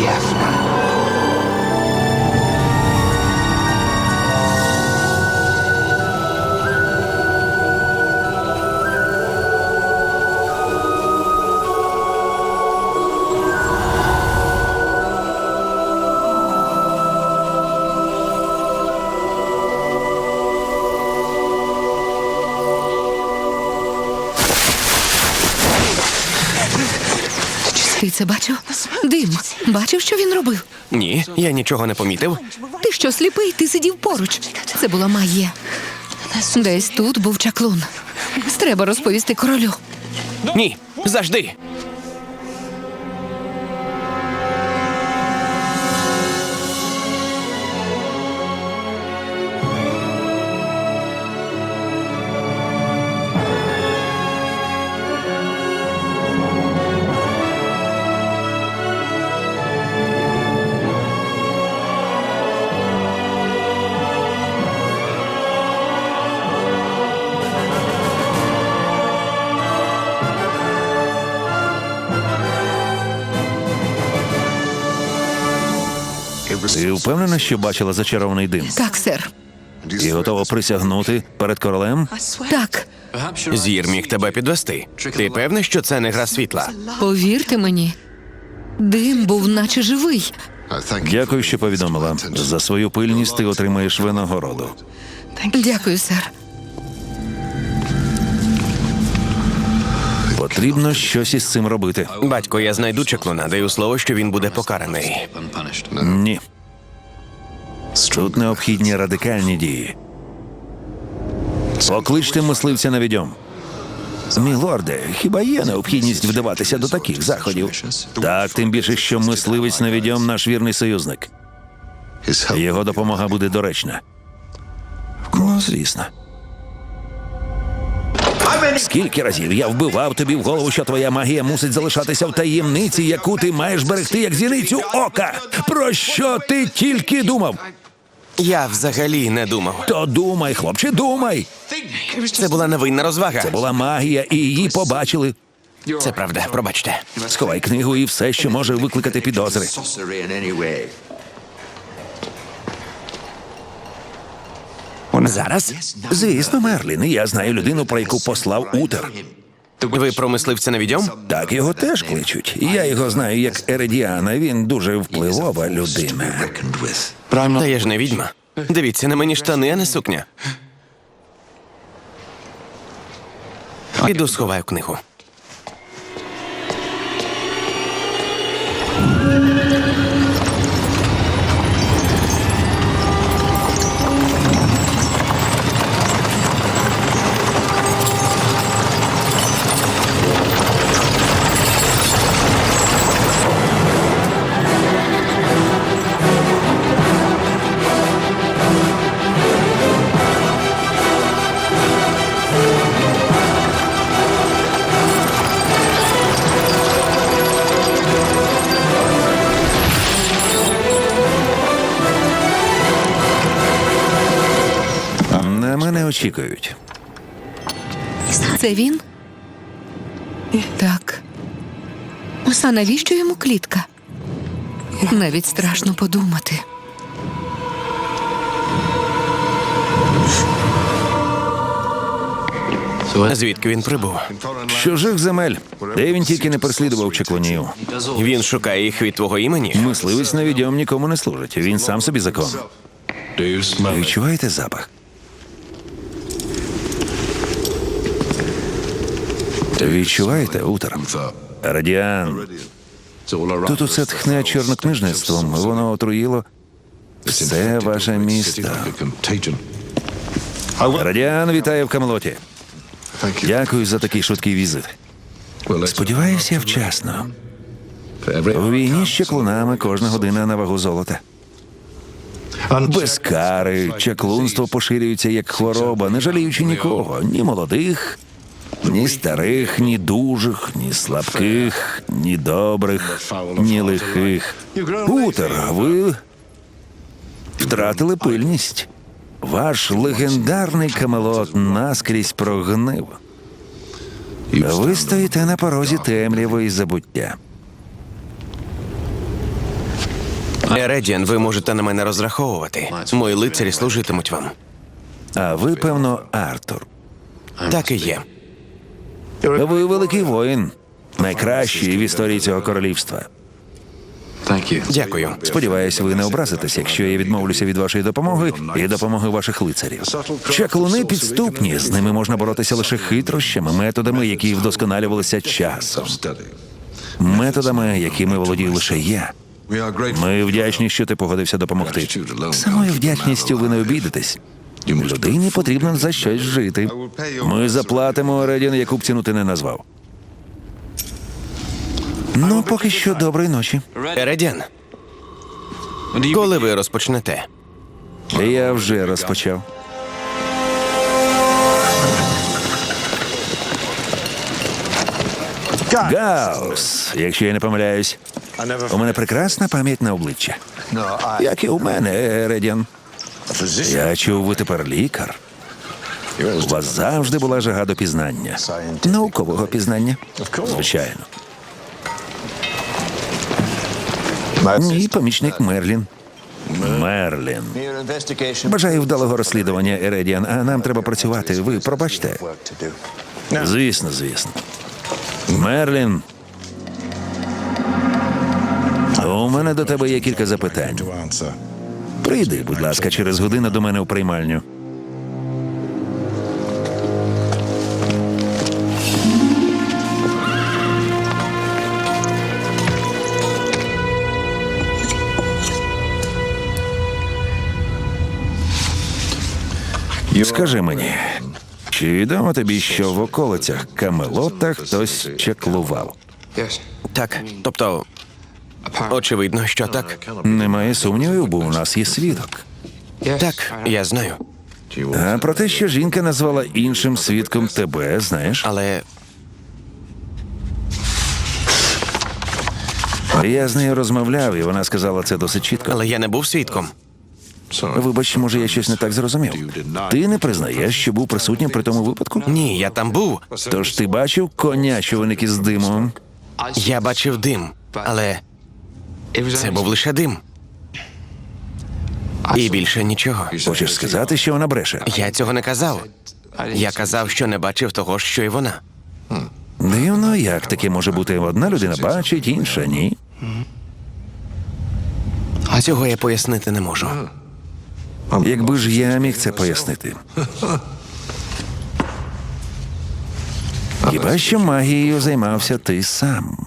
Jasper. Це бачив? Дим. Бачив, що він робив? Ні, я нічого не помітив. Ти що, сліпий? Ти сидів поруч. Це була магія. Десь тут був чаклун. Треба розповісти королю. Ні, завжди. Ти впевнена, що бачила зачарований дим? Так, сер. І готова присягнути перед королем? Так. Зір міг тебе підвести. Ти певний, що це не гра світла? Повірте мені. Дим був наче живий. Дякую, що повідомила. За свою пильність ти отримаєш винагороду. Дякую, сер. Потрібно щось із цим робити. Батько, я знайду чеклуна, даю слово, що він буде покараний. Ні. Тут необхідні радикальні дії. Покличте мисливця на відьом. Мілорде, хіба є необхідність вдаватися до таких заходів? Так, тим більше, що мисливець на відьом наш вірний союзник. Його допомога буде доречна. Ну, звісно. Скільки разів я вбивав тобі в голову, що твоя магія мусить залишатися в таємниці, яку ти маєш берегти як зіницю ока. Про що ти тільки думав? Я взагалі не думав. То думай, хлопче, думай. Це була невинна розвага. Це була магія, і її побачили. Це правда, пробачте. Сховай книгу і все, що може викликати підозри. Зараз? Звісно, Мерлін, я знаю людину, про яку послав утер. Ви про мисливця на відьом? Так його теж кличуть. Я його знаю як Ередіана. Він дуже впливова людина. Та я ж не відьма. Дивіться, на мені штани, а не сукня. Піду сховаю книгу. Очікують. Це він? Так. А навіщо йому клітка? Навіть страшно подумати. Звідки він прибув? З Чужих земель. Де він тільки не переслідував чеклунів. Він шукає їх від твого імені. Мисливець на відьом нікому не служить. Він сам собі закон. Відчуваєте запах? Відчуваєте, Утер? Радіан. Тут усе тхне чорнокнижництвом. Воно отруїло все ваше місто. Радіан вітає в Камелоті. Дякую за такий швидкий візит. Сподіваюся, вчасно. У війні з чеклунами кожна година на вагу золота. Без кари, чаклунство поширюється як хвороба, не жаліючи нікого, ні молодих, ні старих, ні дужих, ні слабких, ні добрих, ні лихих. Утер, ви втратили пильність. Ваш легендарний камелот наскрізь прогнив. Ви стоїте на порозі темряви і забуття. Ередіан, ви можете на мене розраховувати. Мої лицарі служитимуть вам. А ви, певно, Артур. Так і є. Ви великий воїн, найкращий в історії цього королівства. Дякую. Сподіваюсь, ви не образитесь, якщо я відмовлюся від вашої допомоги і допомоги ваших лицарів. Чаклуни підступні, з ними можна боротися лише хитрощами, методами, які вдосконалювалися часом, методами, якими володію лише я. Ми вдячні, що ти погодився допомогти. Самою вдячністю ви не обійдетесь. Людині потрібно за щось жити. Ми заплатимо Редін, яку б ціну ти не назвав. Ну, поки що доброї ночі. Ередіан. Коли ви розпочнете? Я вже розпочав. Гаус, якщо я не помиляюсь. У мене прекрасна пам'ять на обличчя. Як і у мене, Редіан. Я чув, ви тепер лікар. У вас завжди була жага до пізнання. Наукового пізнання. Звичайно. Мій помічник Мерлін. Мерлін. Бажаю вдалого розслідування, Ередіан, а нам треба працювати. Ви пробачте. Звісно, звісно. Мерлін. У мене до тебе є кілька запитань. Прийди, будь ласка, через годину до мене у приймальню. Скажи мені, чи відомо тобі, що в околицях Камелота хтось чеклував? Так. Тобто, очевидно, що так. Немає сумнівів, бо у нас є свідок. Так, я знаю. А про те, що жінка назвала іншим свідком тебе, знаєш? Але Я з нею розмовляв, і вона сказала це досить чітко. але я не був свідком. Вибач, може, я щось не так зрозумів. Ти не признаєш, що був присутнім при тому випадку? Ні, я там був. Тож ти бачив коня, що виник із димом? Я бачив дим, але це був лише дим. І більше нічого. Хочеш сказати, що вона бреше? Я цього не казав. Я казав, що не бачив того, що й вона. Дивно, як таке може бути? Одна людина бачить, інша ні. А цього я пояснити не можу. Якби ж я міг це пояснити. Хіба що магією займався ти сам?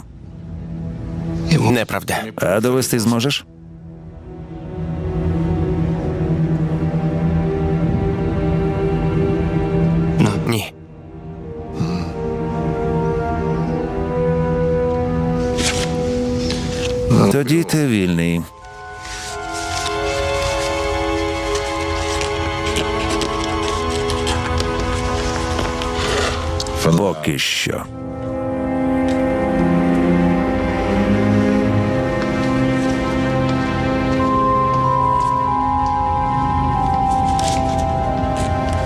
Неправда. А довести зможеш? Ні. Тоді ти вільний. Поки що.